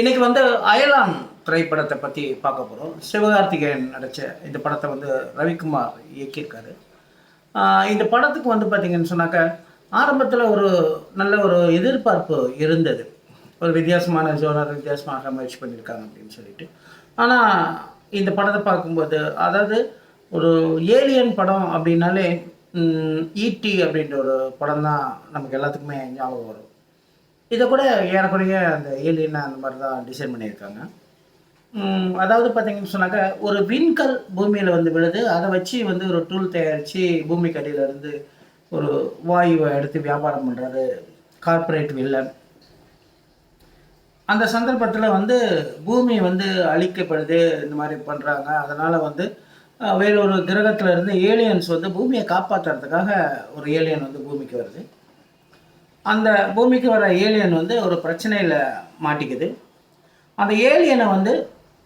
இன்னைக்கு வந்து அயலான் திரைப்படத்தை பற்றி பார்க்க போகிறோம் சிவகார்த்திகேயன் நடித்த இந்த படத்தை வந்து ரவிக்குமார் இயக்கியிருக்காரு. இந்த படத்துக்கு வந்து பார்த்தீங்கன்னு சொன்னாக்க ஆரம்பத்தில் ஒரு நல்ல ஒரு எதிர்பார்ப்பு இருந்தது. ஒரு வித்தியாசமான ஜோனர் வித்தியாசமாக முயற்சி பண்ணியிருக்காங்க அப்படின்னு சொல்லிட்டு. ஆனால் இந்த படத்தை பார்க்கும்போது அதாவது ஒரு ஏலியன் படம் அப்படின்னாலே ஈட்டி அப்படின்ற ஒரு படம் தான் நமக்கு எல்லாத்துக்குமே ஞாபகம் வரும். இதை கூட ஏறக்குறைய அந்த ஏலியன் அந்த மாதிரி தான் டிசைன் பண்ணியிருக்காங்க அதாவது பார்த்தீங்கன்னு சொன்னாக்க ஒரு விண்கல் பூமியில் வந்து விழுது அதை வச்சு வந்து ஒரு டூல் தயாரித்து பூமிக்கு அடியில இருந்து ஒரு வாயுவை எடுத்து வியாபாரம் பண்ணுறாரு கார்ப்பரேட் வில்லன் அந்த சந்தர்ப்பத்தில் வந்து பூமி வந்து அழிக்கப்படுது இந்த மாதிரி பண்ணுறாங்க அதனால் வந்து வேறொரு கிரகத்தில் இருந்து ஏலியன்ஸ் வந்து பூமியை காப்பாற்றுறதுக்காக ஒரு ஏலியன் வந்து பூமிக்கு வருது. அந்த பூமிக்கு வர ஏலியன் வந்து ஒரு பிரச்சனையில் மாட்டிக்குது. அந்த ஏலியனை வந்து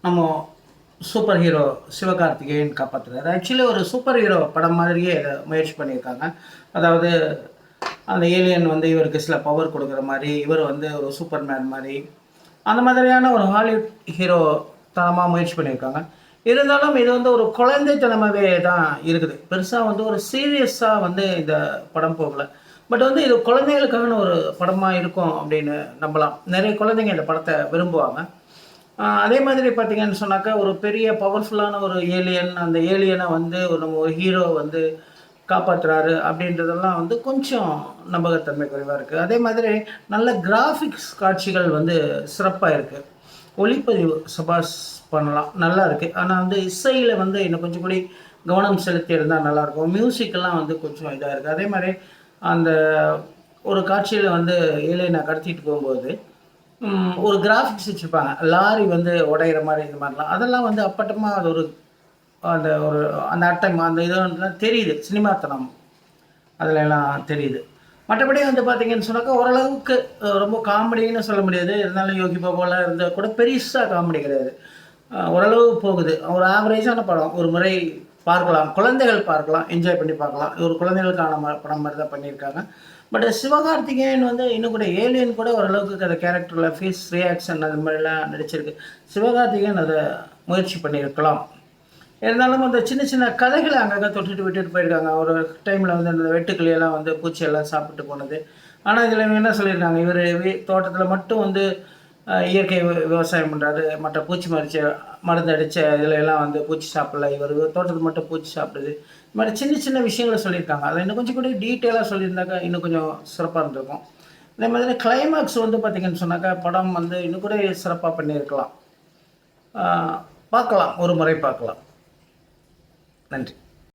நம்ம சூப்பர் ஹீரோ சிவகார்த்திகேயன் காப்பாற்றுறாரு ஆக்சுவலி ஒரு சூப்பர் ஹீரோ படம் மாதிரியே இதை முயற்சி பண்ணியிருக்காங்க. அதாவது அந்த ஏலியன் வந்து இவருக்கு சில பவர் கொடுக்குற மாதிரி இவர் வந்து ஒரு சூப்பர்மேன் மாதிரி அந்த மாதிரியான ஒரு ஹாலிவுட் ஹீரோ தனமாக முயற்சி பண்ணியிருக்காங்க. இருந்தாலும் இது வந்து ஒரு குழந்தைத்தனமாகவே தான் இருக்குது. பெருசாக வந்து ஒரு சீரியஸாக வந்து இந்த படம் போகல. பட் வந்து இது குழந்தைகளுக்கான ஒரு படமாக இருக்கும் அப்படின்னு நம்பலாம். நிறைய குழந்தைங்க இந்த படத்தை விரும்புவாங்க. அதே மாதிரி பார்த்தீங்கன்னு சொன்னாக்கா ஒரு பெரிய பவர்ஃபுல்லான ஒரு ஏலியன் அந்த ஏலியனை வந்து ஒரு நம்ம ஒரு ஹீரோ வந்து காப்பாற்றுறாரு அப்படின்றதெல்லாம் வந்து கொஞ்சம் நம்பகத்தன்மை குறைவாக இருக்குது அதே மாதிரி நல்ல கிராஃபிக்ஸ் காட்சிகள் வந்து சிறப்பாக இருக்குது ஒளிப்பதிவு சபாஸ் பண்ணலாம். நல்லா இருக்குது ஆனால் வந்து இசையில் வந்து இன்னும் கொஞ்சம் கூடி கவனம் செலுத்தி இருந்தால் நல்லாயிருக்கும் மியூசிக்கெல்லாம் வந்து கொஞ்சம் இதாக இருக்குது அதே மாதிரி அந்த ஒரு காட்சியில் வந்து ஏலியனை கடத்திட்டு போகும்போது ஒரு கிராஃபிக்ஸ் வச்சுருப்பாங்க. லாரி வந்து உடையிற மாதிரி இந்த மாதிரிலாம். அதெல்லாம் வந்து அப்பட்டமாக அது ஒரு அந்த ஒரு அந்த அட்டை அந்த இது வந்து தெரியுது. சினிமாத்தனம். அதில் எல்லாம் தெரியுது. மற்றபடி வந்து பார்த்தீங்கன்னு சொன்னாக்கா ஓரளவுக்கு ரொம்ப காமெடின்னு சொல்ல முடியாது. இருந்தாலும் யோகி பாபாலாம் இருந்தால் கூட பெருசாக காமெடி கிடையாது. ஓரளவு போகுது. ஒரு ஆவரேஜான படம். ஒரு முறை பார்க்கலாம். குழந்தைகள் பார்க்கலாம். என்ஜாய் பண்ணி பார்க்கலாம். ஒரு குழந்தைகளுக்கான படம் மாதிரி தான் பண்ணியிருக்காங்க. பட் சிவகார்த்திகேயன் வந்து இன்னும் கூட ஏலியன் கூட ஓரளவுக்கு அந்த கேரக்டரில் ஃபேஸ் ரியாக்ஷன் அது மாதிரிலாம் நடிச்சிருக்கு. சிவகார்த்திகேயன் அதை முயற்சி பண்ணியிருக்கலாம். இருந்தாலும் அந்த சின்ன சின்ன கதைகளை அங்கங்கே தொட்டுட்டு விட்டுட்டு போயிருக்காங்க. ஒரு டைமில் வந்து அந்த வெட்டுக்கிளியெல்லாம் வந்து பூச்சியெல்லாம் சாப்பிட்டு போனது. ஆனால் இதில் இவங்க என்ன சொல்லியிருக்காங்க? இவர் தோட்டத்தில் மட்டும் வந்து இயற்கை விவசாயம் பண்ணுறாரு மற்ற பூச்சி மறிச்ச மருந்து அடித்த இதில் எல்லாம் வந்து பூச்சி சாப்பிடல. இவர் தோட்டத்தில் மட்டும் பூச்சி சாப்பிடுது. இந்த மாதிரி சின்ன சின்ன விஷயங்களை சொல்லியிருக்காங்க. அதை இன்னும் கொஞ்சம் கூட டீட்டெயிலாக சொல்லியிருந்தாக்கா இன்னும் கொஞ்சம் சிறப்பாக இருந்திருக்கும். அதே மாதிரி கிளைமேக்ஸ் வந்து பார்த்திங்கன்னு சொன்னாக்கா படம் வந்து இன்னும் கூட சிறப்பாக பண்ணியிருக்கலாம். பார்க்கலாம். ஒரு முறை பார்க்கலாம். நன்றி.